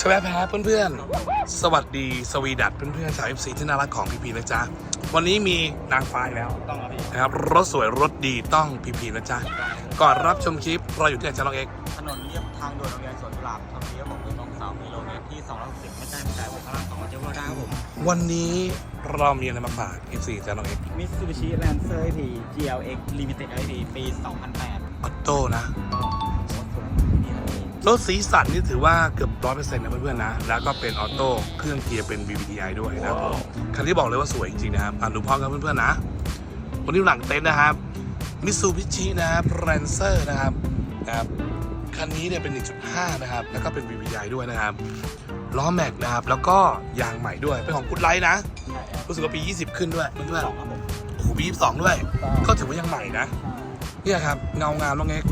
ชวแพ้เพื่อนๆ สวัสดีสวีดัตเพื่อนๆชาว FC ที่น่ารักของพีพีนะจ๊ะ วันนี้มีนางฟ้าอีกแล้วต้องครับพี่นะครับรถสวยรถดีต้องพีพีนะจ๊ะ ก่อนรับชมคลิปเราอยู่ที่ไหนจ๊ะน้องเอกถนนเรียบทางด่วนโรงเรียนสวนกุหลาบทางนี้ครับผมตรงเสากิโลเมตรที่260ไม่ใกล้ไม่ไกลผมพระรามสองเจ้าว่าได้ครับผมวันนี้เรามีอะไรมาฝาก FC จ๊ะน้องเอกมิตซูบิชิแลนเซอร์พี GLX Limited IP ปี 2008ออโต้นะ รถสีสันนี่ถือว่าเกือบร้อยเปอร์เซ็นต์นะเพื่อนๆนะ แล้วก็เป็นออโต้เครื่องเกียร์เป็น VVTi ด้วยนะครับผมคันที่บอกเลยว่าสวยจริงๆนะครับอ่านดูพร้อมกันเพื่อนๆนะวันนี้หลังเต็นท์นะครับมิซูบิชินะครับแรนเซอร์นะครับนะครับคันนี้เนี่ยเป็น 1.5 นะครับ แล้วก็เป็น VVTi ด้วยนะครับล้อแม็กนะครับ แล้วก็ยางใหม่ด้วย เป็นของกุดไลท์นะ รู้สึกว่าปี 20 ขึ้นด้วยเพื่อนสองขับผมๆโอ้โหปี 22 ด้วย ก็ถือว่ายังใหม่นะ เนี่ยครับ เงางามน้องเอ็ก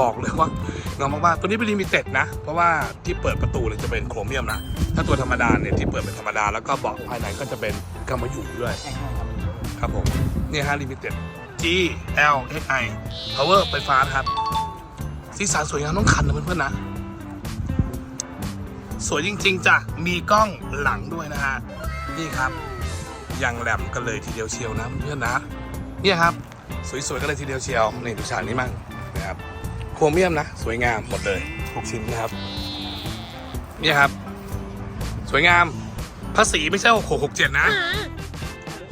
บอกเลยว่า เงามากๆตัวนี้เป็นลิมิเต็ดนะ เพราะว่าที่เปิดประตูเนี่ยจะเป็นโครเมียมนะถ้าตัวธรรมดาเนี่ยที่เปิดเป็นธรรมดาแล้วก็เบาะภายในก็จะเป็นกำมะหยี่ด้วยแข่งครับครับผมนี่ฮะลิมิเต็ด G L X I power ไฟฟ้านะครับสีสันสวยงามต้องคันนะเพื่อนๆนะ สวยจริง ๆจ้ะมีกล้องหลังด้วยนะฮะนี่ครับยังแหลมกันเลยทีเดียวเชียวนะเพื่อนๆนะ เนี่ยครับ สวยๆกันเลยทีเดียวเชียวนี่ดูฉากนี้มั่ง โครเมียมนะ สวยงามหมดเลยทุกชิ้นนะครับนี่ครับ สวยงามภาษีไม่ใช่หกหกเจ็ดนะ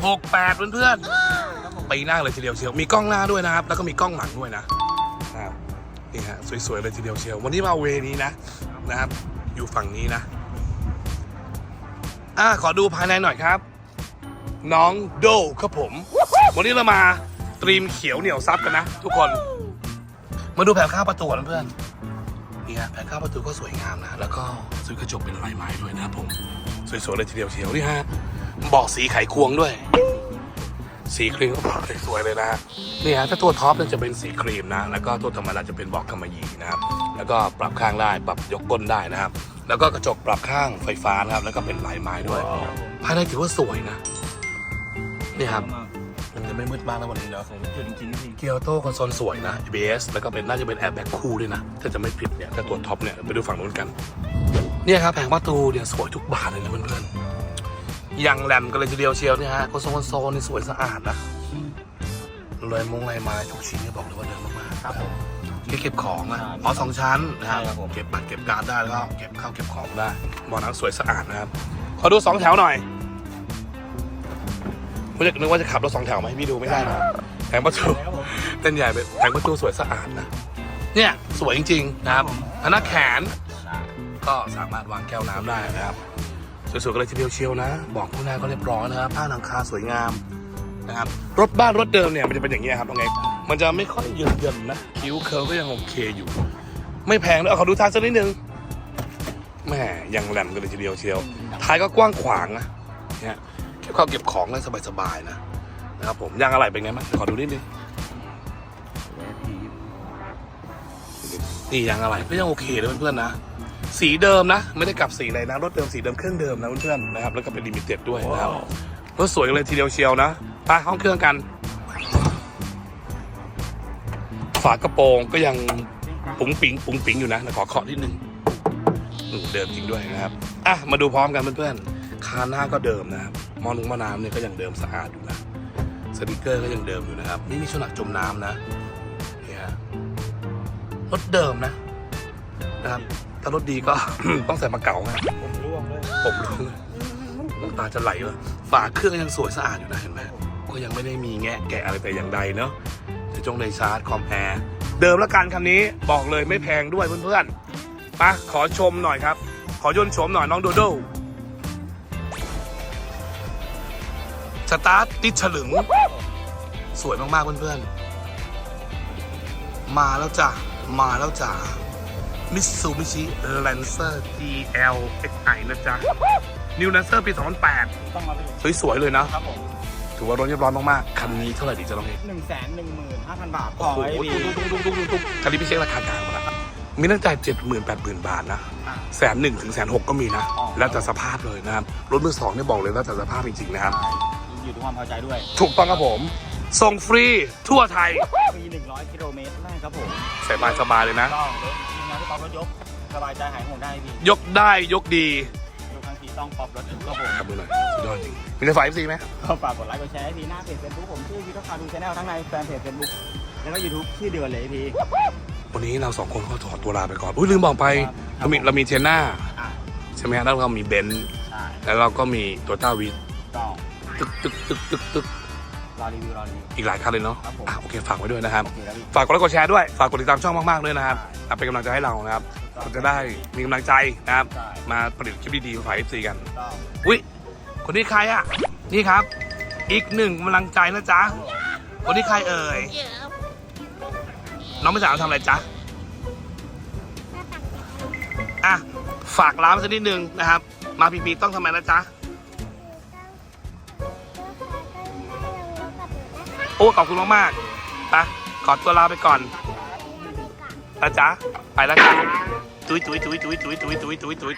หกแปดเพื่อนๆปีหน้าเลยทีเดียวเชียวมีกล้องหน้าด้วยนะครับ แล้วก็มีกล้องหลังด้วยนะนะครับนี่ฮะสวยๆเลยทีเดียวเชียว วันนี้มาเวนี้นะนะครับ อยู่ฝั่งนี้นะอ่าขอดูภายในหน่อยครับ น้องโดครับผม วันนี้เรามาตรีมเขียวเหนียวซับกันนะ ทุกคน มาดูแผงข้าวประตูกันเพื่อนนี่ฮะแผงข้าวประตูก็สวยงามนะ แล้วก็ซื้อกระจกเป็นลายไม้ด้วยนะผม สวยๆเลยทีเดียวเชียวนี่ฮะบอกสีไขควงด้วย สีครีมก็บอกสวยเลยนะฮะนี่ฮะถ้าตัวท็อปเนี่ยจะเป็นสีครีมนะ แล้วก็ตัวธรรมดาจะเป็นบอกกำมะหยี่นะครับ แล้วก็ปรับข้างได้ปรับยกก้นได้นะครับ แล้วก็กระจกปรับข้างไฟฟ้านะครับ แล้วก็เป็นลายไม้ด้วย ภายในถือว่าสวยนะนี่ครับ มันจะไม่มืดมากนะวันนี้เนาะสวยจุดจริงๆพี่เกียร์โต้คอนโซลสวยนะ ABS แล้วก็เป็นน่าจะเป็นแอร์แบ็กคู่ด้วยนะ ถ้าจะไม่ผิดเนี่ย ถ้าตัวท็อปเนี่ยไปดูฝั่งนู้นกัน เนี่ยครับแผงประตูเนี่ยสวยทุกบานเลยนะเพื่อนๆอย่างแหลมกันเลยทีเดียวเชียวเนี่ยฮะคอนโซลคอนโซลนี่สวยสะอาดนะลายมงลายไม้ทุกชิ้นเนี่ยบอกเลยว่าเดิมมากๆครับผมที่เก็บของอะอ๋อสองชั้นนะครับใช่ครับผมเก็บบัตรเก็บการ์ดได้แล้วก็เก็บข้าวเก็บของได้บ่อน้ำสวยสะอาดนะครับขอดูสองแถวหน่อย ผมจะนึกว่าจะขับรถสองแถวมาให้พี่ดูไม่ได้นะแผงประตูครับผมเต้นใหญ่ไปแผงประตูสวยสะอาดนะเนี่ยสวยจริงๆนะครับอันนั้นแขนก็สามารถวางแก้วน้ำได้นะครับสวยๆกันเลยทีเดียวเชียวนะ บอกผู้หน้าก็เรียบร้อยนะครับผ้าหนังคาสวยงามนะครับรถบ้านรถเดิมเนี่ยมันจะเป็นอย่างนี้ยครับน้องเอกมันจะไม่ค่อยเยินๆนะคิ้วเคิร์ลก็ยังโอเคอยู่ ไม่แพงด้วยเอาขอดูท้ายสักนิดนึงแหม่ยังแหลมกันเลยทีเดียวเชียวท้ายก็กว้างขวางนะเนี่ย เก็บข้าวเก็บของได้สบายๆนะนะครับผมยางอะไรเป็นไงบ้างขอดูนิดนึงนี่ยางอะไรก็ยังโอเคเลยเพื่อนๆนะ สีเดิมนะ ไม่ได้กลับสีเลยนะรถเดิมสีเดิมเครื่องเดิมนะเพื่อนๆนะครับแล้วก็เป็นลิมิเต็ดด้วยนะครับรถสวยกันเลยทีเดียวเชียวนะไปห้องเครื่องกัน ฝากระโปรงก็ยังปุ๋งปิงปุ๋งปิงอยู่นะแต่ขอเคาะนิดนึงอืมเดิมจริงด้วยนะครับอะมาดูพร้อมกันเพื่อนๆคานหน้าก็เดิมนะครับ มอนุงมอน้ำเนี่ยก็ยังเดิมสะอาดอยู่นะสติกเกอร์ก็ยังเดิมอยู่นะครับไม่มีชนักจมน้ำนะเนี่ยรถเดิมนะนะครับถ้ารถดีก็ ต้องใส่มาเก๋านะผมร่วงเลยผมรู้เลยน้ำตาจะไหลเลยฝาเครื่องยังสวยสะอาดอยู่นะเห็นไหมก็ยังไม่ได้มีแงะแกะอะไรแต่อย่างใดเนาะจะจงในชาร์จคอมแอร์เดิมละกันคันนี้บอกเลยไม่แพงด้วยเพื่อนๆมาขอชมหน่อยครับ ขอยนชมหน่อยน้องโดโด ตาร์ทติดฉลึง สวยมากๆเพื่อนๆ มาแล้วจ้ะ มาแล้วจ้ะมิตซูบิชิแลนเซอร์ GL XI นะจ๊ะนิวแลนเซอร์ปี 2008 ต้องมาพี่สวยๆเลยนะ ครับผม ถือว่ารถเรียบร้อยมากๆ คันนี้เท่าไหร่ดีจะลองเองหนึ่งแสนหนึ่งหมื่นห้าพันบาท โอ้โหไอ้ตุ๊พี่กตุ๊กตุ๊กตุ๊กตุ๊กคันนี้พี่เช็คราคากลางมาแล้วมีตั้งแต่เจ็ดหมื่นแปดหมื่นบาทนะแสนหนึ่งถึงแสนหกก็มีนะ แล้วแต่สภาพเลยนะครับ รถมือสองเนี่ยบอกเลยแล้วแต่สภาพจริงๆนะครับ อยู่ที่ความพอใจด้วยถูกต้องครับผม ส่งฟรีทั่วไทยมีหนึ่งร้อยกิโลเมตรแรกครับผมสบายสบายๆเลยนะต้องเลยทีมงานที่ปั๊มรถยกสบายใจหายห่วงได้พี่ยกได้ยกดีดูทั้งทีต้องปรับรถครับผมครับดูหน่อยสุดยอดจริงมีในฝ่ายเอฟซีไหมก็ฝากกดไลค์กดแชร์ให้พี่หน้าเพจเฟซบุ๊กผมชื่อพีทคาดูชาแนลทั้งในแฟนเพจเฟซบุ๊กแล้วก็ยูทูบชื่อเดียวเลยพี่วันนี้เราสองคนก็ถอดตัวลาไปก่อนอุ้ยลืมบอกไปครับเรามีเรามีเทยน่าอะใช่ไหมฮะแล้วเรามีเบนซ์ใช่แล้วเราก็มีตัวต้าวีก็ ตึกตึกตึกตึกตึกรอรีวิวรอรีวิว อีกหลายคันเลยเนาะครับผม อะโอเคฝากไว้ด้วยนะครับโอเคแล้วพี่ฝากกดไลค์กดแชร์ด้วย ฝากกดติดตามช่องมากๆด้วยนะครับใช่อะเป็นกำลังใจให้เรานะครับถูกต้องเราจะได้มีกำลังใจนะครับ ใช่มาผลิตคลิปดีๆมาฝากเอฟซีกันถูกต้อง อุ้ยคนนี้ใครอะ นี่ครับ อีกหนึ่งกำลังใจนะจ๊ะ คนนี้ใครเอ่ย น้องไม่สาวทำอะไรจ๊ะ อะ ฝากร้านมาสักนิดนึงนะครับ มาพีพีต้องทำไมนะจ๊ะ อ้ขอบคุณมากๆปะขอตัวลาไปก่อนนะจ๊ะไปแล้วจ้ะจุ๊ยจุ๊ยจุ๊ยจุ๊ยจุ๊ยจุ๊ยจุ๊ยจุ๊ยจุ๊ย